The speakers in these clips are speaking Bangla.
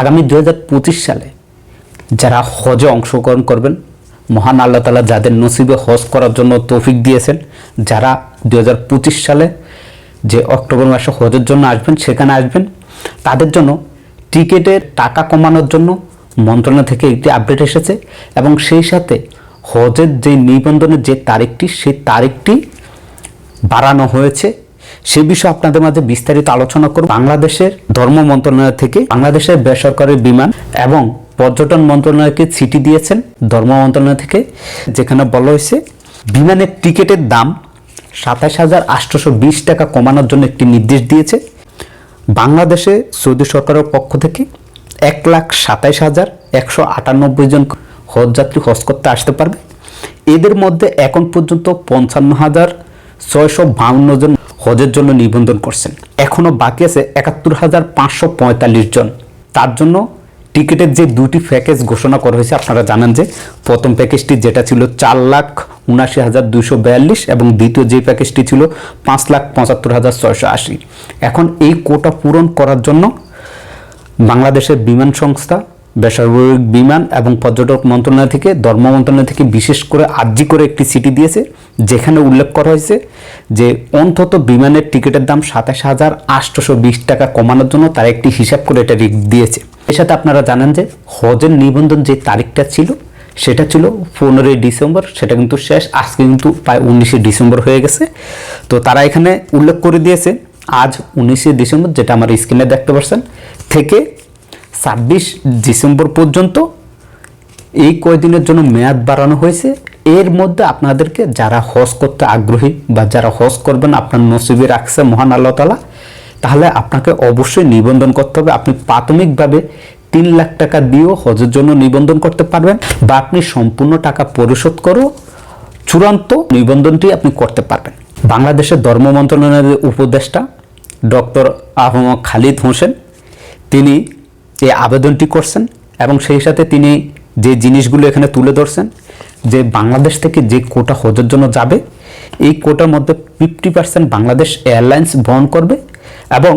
আগামী দু হাজার পঁচিশ সালে যারা হজে অংশগ্রহণ করবেন, মহান আল্লাহ তালা যাদের নসিবে হজ করার জন্য তৌফিক দিয়েছেন, যারা দু হাজার পঁচিশ সালে যে অক্টোবর মাসে হজের জন্য আসবেন, সেখানে আসবেন, তাদের জন্য টিকিটের টাকা কমানোর জন্য মন্ত্রণালয় থেকে একটি আপডেট এসেছে এবং সেই সাথে হজের যে নিবন্ধনের যে তারিখটি, সেই তারিখটি বাড়ানো হয়েছে। সে বিষয়ে আপনাদের মাঝে বিস্তারিত আলোচনা করব। বাংলাদেশের ধর্ম মন্ত্রণালয় থেকে বাংলাদেশের বেসরকারি বিমান এবং পর্যটন মন্ত্রণালয়কে চিঠি দিয়েছেন ধর্ম মন্ত্রণালয় থেকে, যেখানে বলা হয়েছে, বিমানের টিকিটের দাম সাতাশ হাজার আটশোশো বিশ টাকা কমানোর জন্য একটি নির্দেশ দিয়েছে। বাংলাদেশে সৌদি সরকারের পক্ষ থেকে এক লাখ সাতাইশ হাজার একশো আটানব্বই জন হজযাত্রী হজ করতে আসতে পারবে। এদের মধ্যে এখন পর্যন্ত পঞ্চান্ন হাজার ছয়শো বাউন্ন জন হজের জন্য নিবন্ধন করছেন। এখনও বাকি আছে একাত্তর হাজার পাঁচশো পঁয়তাল্লিশ জন। তার জন্য টিকিটের যে দুটি প্যাকেজ ঘোষণা করা হয়েছে, আপনারা জানেন যে প্রথম প্যাকেজটি যেটা ছিল চার লাখ উনাশি হাজার দুশো বিয়াল্লিশ এবং দ্বিতীয় যে প্যাকেজটি ছিল পাঁচ লাখ পঁচাত্তর হাজার ছয়শো আশি। এখন এই কোটা পূরণ করার জন্য বাংলাদেশের বিমান সংস্থা বেসামরিক বিমান এবং পর্যটক মন্ত্রণালয় থেকে, ধর্ম মন্ত্রণালয় থেকে বিশেষ করে আর্জি করে একটি চিঠি দিয়েছে, যেখানে উল্লেখ করা হয়েছে যে অন্তত বিমানের টিকিটের দাম সাতাশ হাজার আটশোশো বিশ টাকা কমানোর জন্য তারা একটি হিসাব করে এটা রিক দিয়েছে। এর সাথে আপনারা জানেন যে হজের নিবন্ধন যে তারিখটা ছিল, সেটা ছিল পনেরোই ডিসেম্বর, সেটা কিন্তু শেষ, আজকে কিন্তু প্রায় উনিশে ডিসেম্বর হয়ে গেছে। তো তারা এখানে উল্লেখ করে দিয়েছে, আজ উনিশে ডিসেম্বর, যেটা আমার স্ক্রিনে দেখতে পাচ্ছেন, থেকে ছাব্বিশ ডিসেম্বর পর্যন্ত এই কয়দিনের জন্য মেয়াদ বাড়ানো হয়েছে। এর মধ্যে আপনাদেরকে যারা হজ করতে আগ্রহী বা যারা হজ করবেন, আপনার নসিবে রাখছে মহান আল্লাহ তালা তাহলে আপনাকে অবশ্যই নিবন্ধন করতে হবে। আপনি প্রাথমিকভাবে তিন লাখ টাকা দিয়েও হজের জন্য নিবন্ধন করতে পারবেন বা আপনি সম্পূর্ণ টাকা পরিশোধ করেও চূড়ান্ত নিবন্ধনটি আপনি করতে পারবেন। বাংলাদেশের ধর্ম মন্ত্রণালয়ের উপদেষ্টা ডক্টর আহমদ খালিদ হোসেন, তিনি এই আবেদনটি করছেন এবং সেই সাথে তিনি যে জিনিসগুলো এখানে তুলে ধরছেন, যে বাংলাদেশ থেকে যে কোটা হজের জন্য যাবে, এই কোটার মধ্যে ফিফটি পার্সেন্ট বাংলাদেশ এয়ারলাইন্স বহন করবে এবং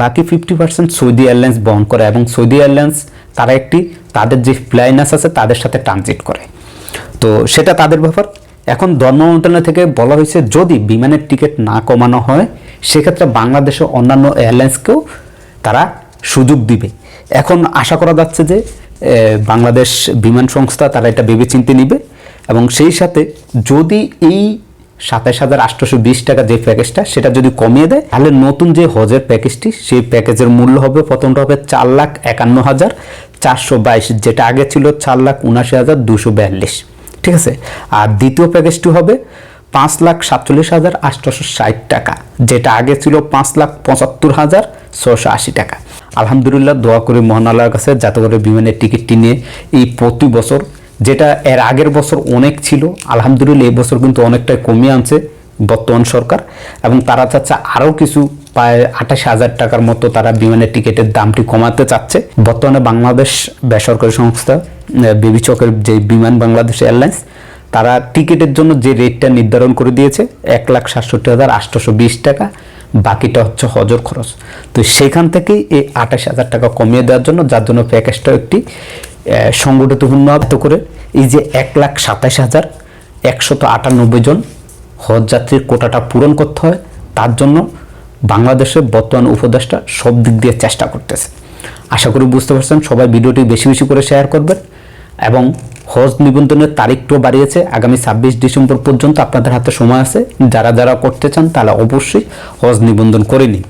বাকি ফিফটি পার্সেন্ট সৌদি এয়ারলাইন্স বহন করে এবং সৌদি এয়ারলাইন্স তারা একটি, তাদের যে ফ্লাইনাস আছে তাদের সাথে ট্রানজিট করে। তো সেটা তাদের ব্যাপার। এখন ধর্ম মন্ত্রণালয় থেকে বলা হয়েছে, যদি বিমানের টিকিট না কমানো হয়, সেক্ষেত্রে বাংলাদেশের অন্যান্য এয়ারলাইন্সকেও তারা সুযোগ দিবে। এখন আশা করা যাচ্ছে যে বাংলাদেশ বিমান সংস্থা তারা এটা ভেবেচিন্তে নিবে এবং সেই সাথে যদি এই সাতাশ হাজার আটশোশো বিশ টাকা যে প্যাকেজটা সেটা যদি কমিয়ে দেয়, তাহলে নতুন যে হজের প্যাকেজটি, সেই প্যাকেজের মূল্য হবে প্রথমটা হবে চার লাখ একান্ন হাজার চারশো বাইশ, যেটা আগে ছিল চার লাখ উনাশি হাজার দুশো বিয়াল্লিশ। ঠিক আছে? আর দ্বিতীয় প্যাকেজটি হবে পাঁচ লাখ সাতচল্লিশ হাজার আটশোশো ষাট টাকা, যেটা আগে ছিল পাঁচ লাখ পঁচাত্তর হাজার ছশো আশি টাকা। আলহামদুলিল্লাহ, দোয়া করি মহান আল্লাহর কাছে যাতে করে বিমানের টিকিটটি নিয়ে এই প্রতি বছর, যেটা এর আগের বছর অনেক ছিল, আলহামদুলিল্লাহ এই বছর কিন্তু অনেকটাই কমিয়ে আনছে বর্তমান সরকার, এবং তারা চাচ্ছে আরও কিছু প্রায় আঠাশ হাজার টাকার মতো তারা বিমানের টিকিটের দামটি কমাতে চাচ্ছে। বর্তমানে বাংলাদেশ বেসরকারি সংস্থা বেবি চকের যে বিমান বাংলাদেশ এয়ারলাইন্স তারা টিকিটের জন্য যে রেটটা নির্ধারণ করে দিয়েছে, এক লাখ সাতষট্টি হাজার আটশোশো বিশ টাকা, বাকিটা হচ্ছে হজর খরচ। তো সেখান থেকেই এই আঠাশ হাজার টাকা কমিয়ে দেওয়ার জন্য, যার জন্য প্যাকেজটা একটি সংগঠিতপূর্ণ আবদ্ধ করে, এই যে এক লাখ সাতাশ হাজার একশত আটানব্বই জন হজ যাত্রীর কোটাটা পূরণ করতে হয়, তার জন্য বাংলাদেশের বর্তমান উপদেশটা সব দিক দিয়ে চেষ্টা করতেছে। আশা করি বুঝতে পারছেন, সবাই ভিডিওটি বেশি বেশি করে শেয়ার করবেন এবং হজ নিবন্ধনের তারিখটাও বাড়িয়েছে। আগামী ছাব্বিশ ডিসেম্বর পর্যন্ত আপনাদের হাতে সময় আছে। যারা যারা করতে চান তারা অবশ্যই হজ নিবন্ধন করে নিন।